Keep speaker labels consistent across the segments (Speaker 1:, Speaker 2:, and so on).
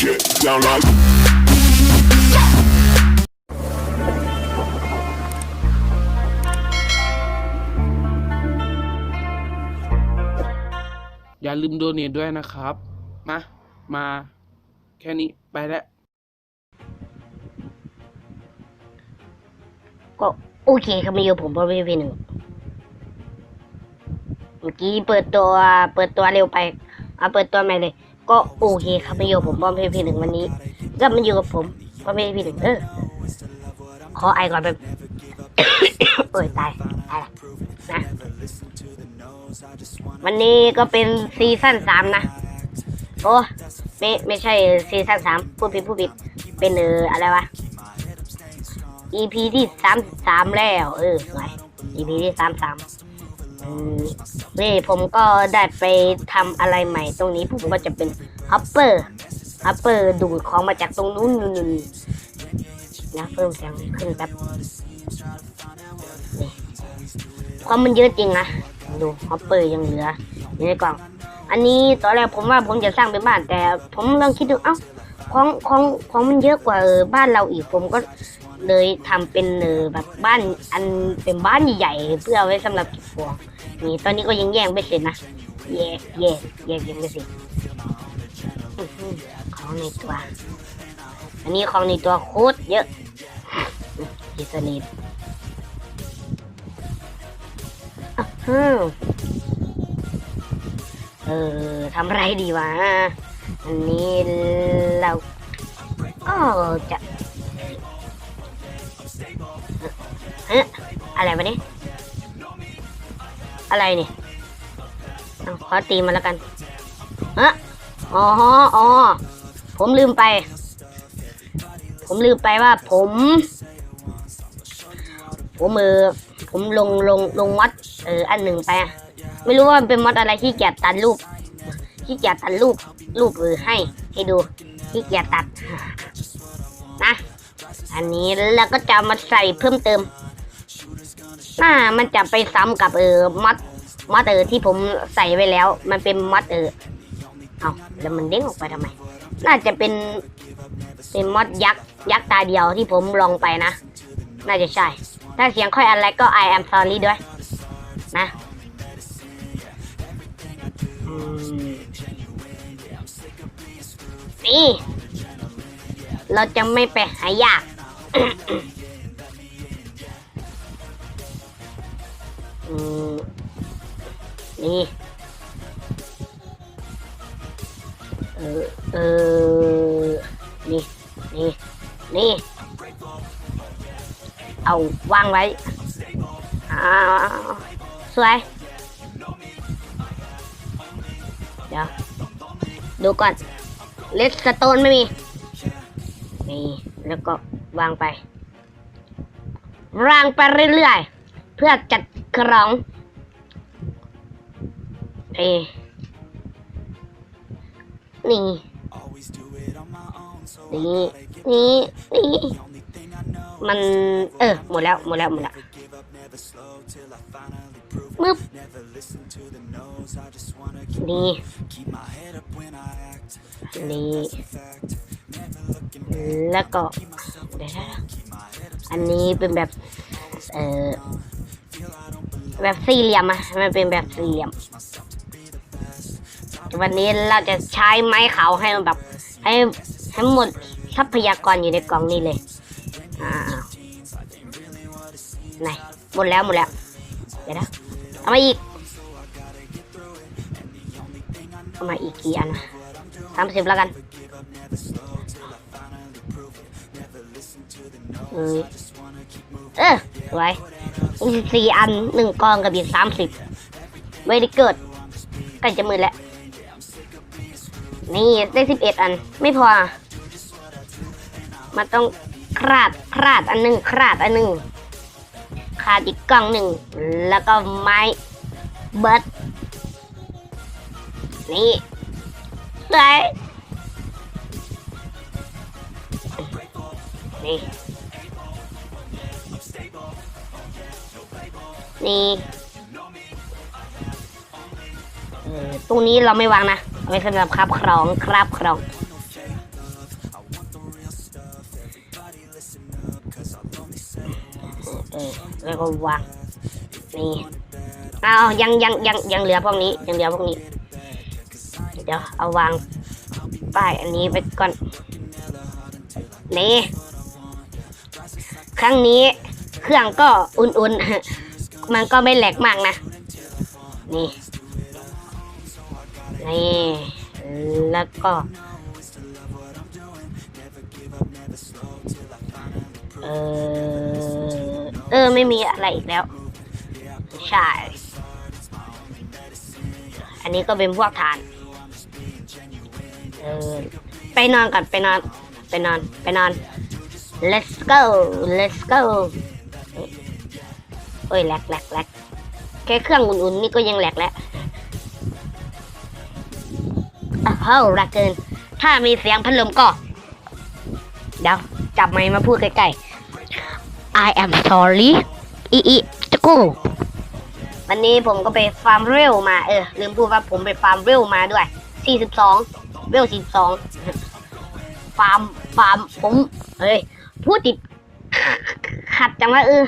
Speaker 1: Get down like.
Speaker 2: อย่าลืมโดเนทด้วยนะครับ มา มาแค่นี้ไปแล้ว
Speaker 3: ก็โอเคครับไม่อยู่ผมเพราะพี่หนึ่งเมื่อกี้เปิดตัวเปิดตัวเร็วไป เอาเปิดตัวใหม่เลย ก็โอเคครับไม่อยู่ผมเพราะพี่หนึ่งวันนี้ ก็มาอยู่กับผมเพราะพี่หนึ่งเออขอไอก่อนแบบโอ้ยตายตายละนะวันนี้ก็เป็นซีซั่นสามนะโอ้ไม่ไม่ใช่ซีซั่นสามพูดผิดพูดผิดเป็นเอออะไรวะ EP ที่สามสามแล้ว เออสวย EP ที่สามสาม นี่ผมก็ได้ไปทำอะไรใหม่ตรงนี้ผมก็จะเป็นฮัปเปอร์ฮัปเปอร์ดูดของมาจากตรงนู้นนู่นนนะเพิ่มเสียงขึ้นแบบนี่ความมันเยอะจริงนะดูฮัปเปอร์ยังเหลืออยู่ในกล่อง อันนี้ตอนแรกผมว่าผมจะสร้างเป็นบ้าน แต่ผมลองคิดดูเอ้าของของของมันเยอะกว่าเออบ้านเราอีกผมก็เลยทำเป็นเออแบบบ้านอันเป็นบ้านใหญ่ๆเพื่อเอาไว้สำหรับเก็บของ นี่ตอนนี้ก็ยังแยกไม่เสร็จนะแยกแยกแยกยังไม่เสร็จของในตัว อันนี้ของในตัวโคตรเยอะอิสเลตอื้อหือเออทำไรดีวะ อันนี้เราก็จะเอ๊ะอะไรวะเนี่ย อะไรเนี่ยขอตีมาแล้วกันฮะอ๋ออ๋อผมลืมไป ผมลืมไปว่าผม ผมเออผมลงลงลงมัดเอออันหนึ่งไป ไม่รู้ว่ามันเป็นมัดอะไรที่เกียจตัดรูปที่เกียจตัดรูปรูปเออให้ ให้ดูที่เกียจตัดนะ อันนี้แล้วก็จะมาใส่เพิ่มเติม น่ามันจะไปซ้ำกับเออมัดมัดเออที่ผมใส่ไว้แล้ว มันเป็นมัดเออเอาแล้วมันเด้งออกไปทำไม น่าจะเป็นเป็นมัดยักษ์ยักษ์ตาเดียวที่ผมลองไปนะ น่าจะใช่ ถ้าเสียงค่อยอะไรก็ I am sorry ด้วย นะนี่ เราจะไม่ไปหายาก นี่เออเออนี่นี่นี่เอาวางไว้อ้าวสวยเดี๋ยวดูก่อนเลสสโตนไม่มีนี่แล้วก็วางไปวางไปเรื่อยๆ เพื่อจัด กรองเอยนี่ นี่นี่นี่มัน เออ หมดแล้ว หมดแล้ว หมดแล้วมึบนี่นี่แล้วก็เดี๋ยวนะอันนี้เป็นแบบ เอ่อ แบบสี่เหลี่ยมอะมันเป็นแบบสี่เหลี่ยม วันนี้เราจะใช้ไม้ขาวให้มันแบบให้ให้หมดทรัพยากรอยู่ในกล่องนี้เลย อ่าไหนหมดแล้วหมดแล้ว เดี๋ยวนะเอามาอีก เอามาอีกกี่อันสามสิบแล้วกันเออเออสวย มีสี่อันหนึ่งกองกับอีกสามสิบไม่ได้เกิดใกล้จะมืดแล้ว นี่ได้สิบเอ็ดอัน ไม่พอ มันต้องคราดคราดอันหนึ่งคราดอันหนึ่งขาดอีกกล่องหนึ่ง แล้วก็ไม้เบิร์ดนี่สวยนี่ นี่ตรงนี้เราไม่วางนะไม่สำหรับครับครองครับครองเออแล้วก็วางนี่เอายังยังยังยังเหลือพวกนี้ยังเหลือพวกนี้ เดี๋ยวเอาวางป้ายอันนี้ไปก่อนนี่ครั้งนี้เครื่องก็อุ่นๆ มันก็ไม่แหลกมากนะ นี่ นี่ แล้วก็ เออ เออ ไม่มีอะไรอีกแล้ว ใช่ อันนี้ก็เป็นพวกฐาน เออ ไปนอนก่อน ไปนอน ไปนอน ไปนอน let's go let's go โอ้ยแหลกแหลกแหลกแค่เครื่องอุ่นๆนี่ก็ยังแหลกแล้วอ้าวรักเกิน ถ้ามีเสียงพัดลมก็ เดี๋ยว จับไมค์มาพูดใกล้ๆ I am sorry อีอีจะกูวันนี้ผมก็ไปฟาร์มเร็วมา เออ ลืมพูดว่าผมไปฟาร์มเร็วมาด้วย 42 เร็ว 42 ฟาร์ม ฟาร์ม ผม เฮ้ย พูดติดขัดจังว่าเออ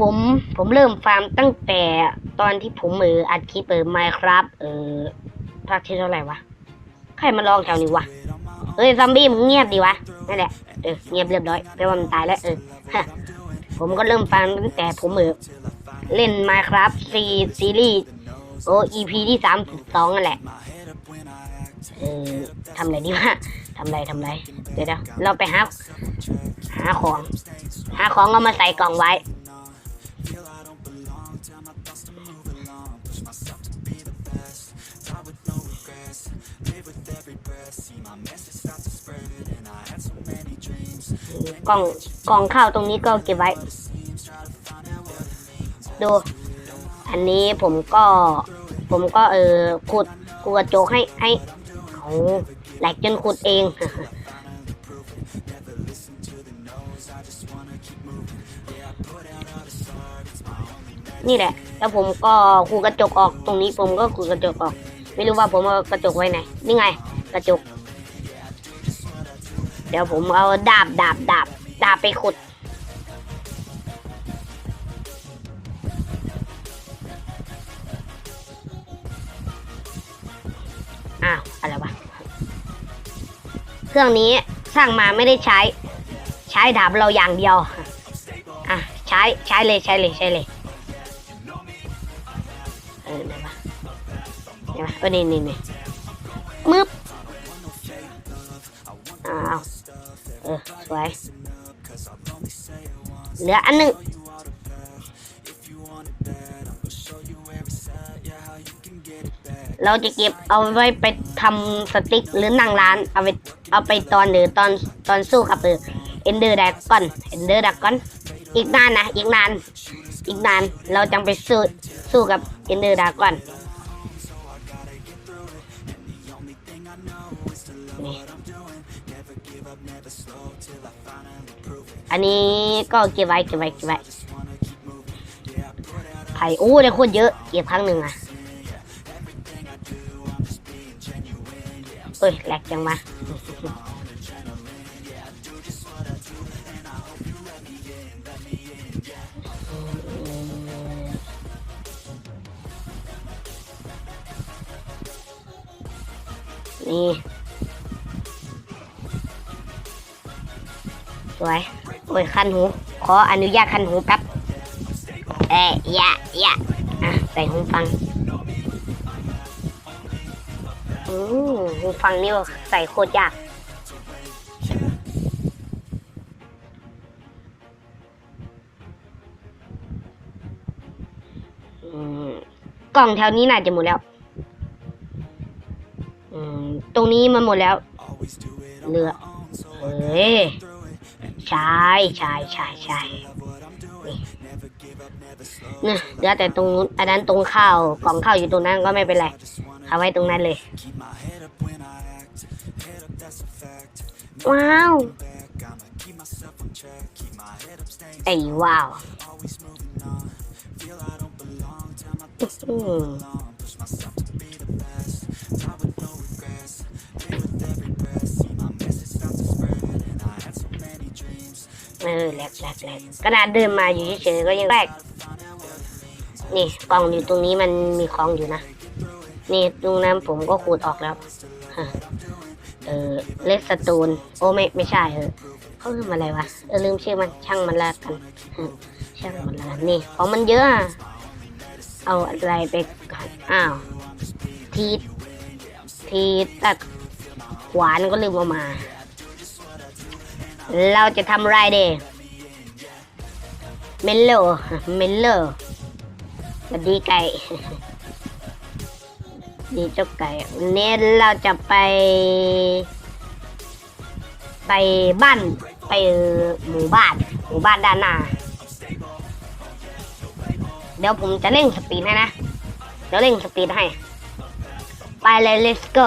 Speaker 3: ผมผมเริ่มฟาร์มตั้งแต่ตอนที่ผมเอออัดคลิปเออไมครับเออภาคที่เท่าไหร่วะใครมาลองแถวนี้วะเอ้ยซอมบี้มึงเงียบดีวะนั่นแหละเออเงียบเรียบร้อยแปลว่ามันตายแล้วเออฮะผมก็เริ่มฟังตั้งแต่ผมเออเล่น Minecraft ซีซีรีส์โอ EP ที่สามสิบสองนั่นแหละเออทำอะไรดีวะทำอะไรทำอะไร เดี๋ยวเดี๋ยวเราไปหาหาของ หาของเอามาใส่กล่องไว้ กล่องกล่องข้าวตรงนี้ก็เก็บไว้ ดู อันนี้ผมก็ ผมก็เออขุดกูกระโจกให้ให้เอาแหลกจนขุดเองนี่แหละ แล้วผมก็ขูกระจกออกตรงนี้ผมก็ขูกระจกออก ไม่รู้ว่าผมเอากระจกไว้ไหน นี่ไง กระจก ดี๋ยวผมเอาดาบดาบดาบดาบไปขุด อ้าว อะไรวะ เครื่องนี้สร้างมาไม่ได้ใช้ ใช้ดาบเราอย่างเดียว อะ ใช้ใช้เลยใช้เลยใช้เลยเออไหนวะไหนวะเออนี่นี่นี่ เออสวยเหลืออันหนึ่งเราจะเก็บเอาไว้ไปทำสติ๊กหรือนั่งร้าน เอาไปเอาไปตอนหรือตอนตอนสู้กับเออเอนเดอร์ดากอนเอนเดอร์ดากอนอีกนานนะอีกนาน อีกนานเราจังไปสู้สู้กับเอนเดอร์ดากอน อันนี้ก็เก็บไว้เก็บไว้เก็บไว้ไผ่โอ้ได้โคตรเยอะ เก็บครั้งหนึ่งอะเอ้ยแหลกจังมานี่ สวย โอ้ยคันหู ขออนุญาตคันหูแป๊บ เอ้ยยะยะอะใส่หูฟังอืมหูฟังนี่ใส่โคตรยากอืมกล่องแถวนี้น่าจะหมดแล้วอืมตรงนี้มันหมดแล้ว เหลือเฮ้ย ใช่ใช่ใช่ใช่นี่เนี่ยเหลือแต่ตรงนู้นอันนั้นตรงข้าวกล่องข้าวอยู่ตรงนั้นก็ไม่เป็นไรเอาไว้ตรงนั้นเลย ว้าวไอ้ว้าวอื เออแหลกแหลกแหลกขนาดเดินมาอยู่เฉยๆก็ยังแรกนี่กล่องอยู่ตรงนี้มันมีของอยู่นะ นี่ตรงนั้นผมก็ขูดออกแล้วเออเลสโตนโอ้ไม่ไม่ใช่เออเขาเรียกอะไรวะเออลืมชื่อมันช่างมันละกันช่างมันละนี่ของมันเยอะอะเอาอะไรไปก่อนอ้าวทีทีตัดขวานก็ลืมเอามา เราจะทำไรเดย์เมลโลเมลโลสวัสดีไก่ดีเจ้าไก่วันนี้เราจะไป ไปบ้านไปหมู่บ้านหมู่บ้านด้านหน้าเดี๋ยวผมจะเร่งสปีดให้นะ เดี๋ยวเร่งสปีดให้ ไปเลย let's go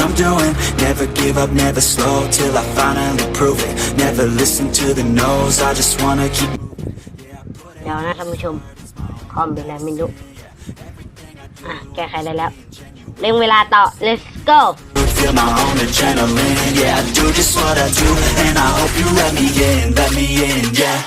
Speaker 1: I'm doing. Never give up, never slow till I finally prove it. Never listen to the no's. I just wanna keep.
Speaker 3: เดี๋ยวนะท่านผู้ชม คอมเป็นอะไรไม่รู้ อ่ะ แก้ไขได้แล้ว เร่งเวลาต่อ let's go
Speaker 1: Feel my own adrenaline. Yeah, I do just what I do, and I hope you let me in, let me in. Yeah.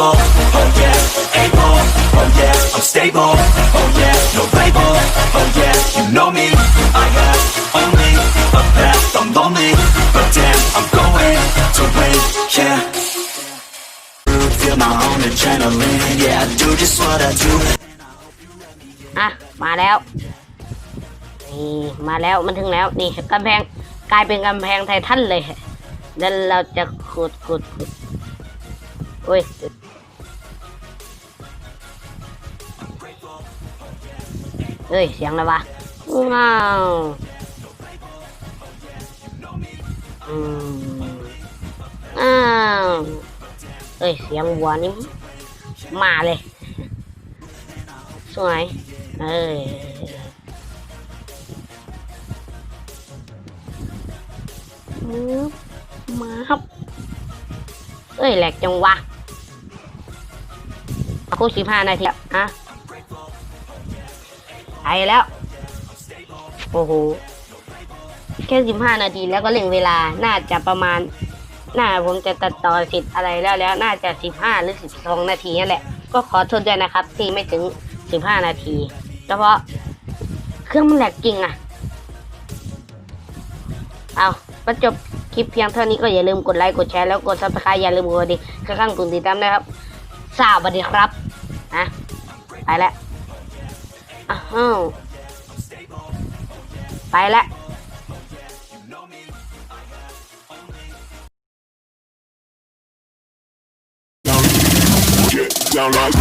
Speaker 1: I'm grateful, oh yeah, able, oh yeah, I'm stable, oh yeah, no label, oh yeah, you know me, I have only a path, I'm lonely, but damn, I'm going to win, yeah. Feel my own adrenaline, yeah, I do just what I do.
Speaker 3: อะ มาแล้ว นี่มาแล้วมันถึงแล้วนี่กำแพงกลายเป็นกำแพงไททันเลยแล้วเราจะขุดขุดขุดโอ้ย เฮ้ย เสียงอะไรวะว้าวอืมอ้าวเอ้ย เสียงวัวนี่มาเลย สวยเอ้ยมือมาครับเอ้ย แหลกจังวะคูสิบห้านาทีอะ ไปแล้ว โอ้โห แค่สิบห้านาทีแล้วก็เร่งเวลา น่าจะประมาณ น่าผมจะตัดต่อสิทธ์อะไรแล้วแล้ว น่าจะสิบห้าหรือสิบสองนาทีนั่นแหละ ก็ขอโทษด้วยนะครับ ที่ไม่ถึงสิบห้านาที เฉพาะ เครื่องมันแหลกจริงอะเอาประจบคลิปเพียงเท่านี้ก็อย่าลืมกดไลค์ กดแชร์ แล้วกดซับสไครต์อย่าลืมกดดิข้างๆปุ่มติดตามนะครับสวัสดีครับนะไปแล้ว อ้ไปละ
Speaker 4: เร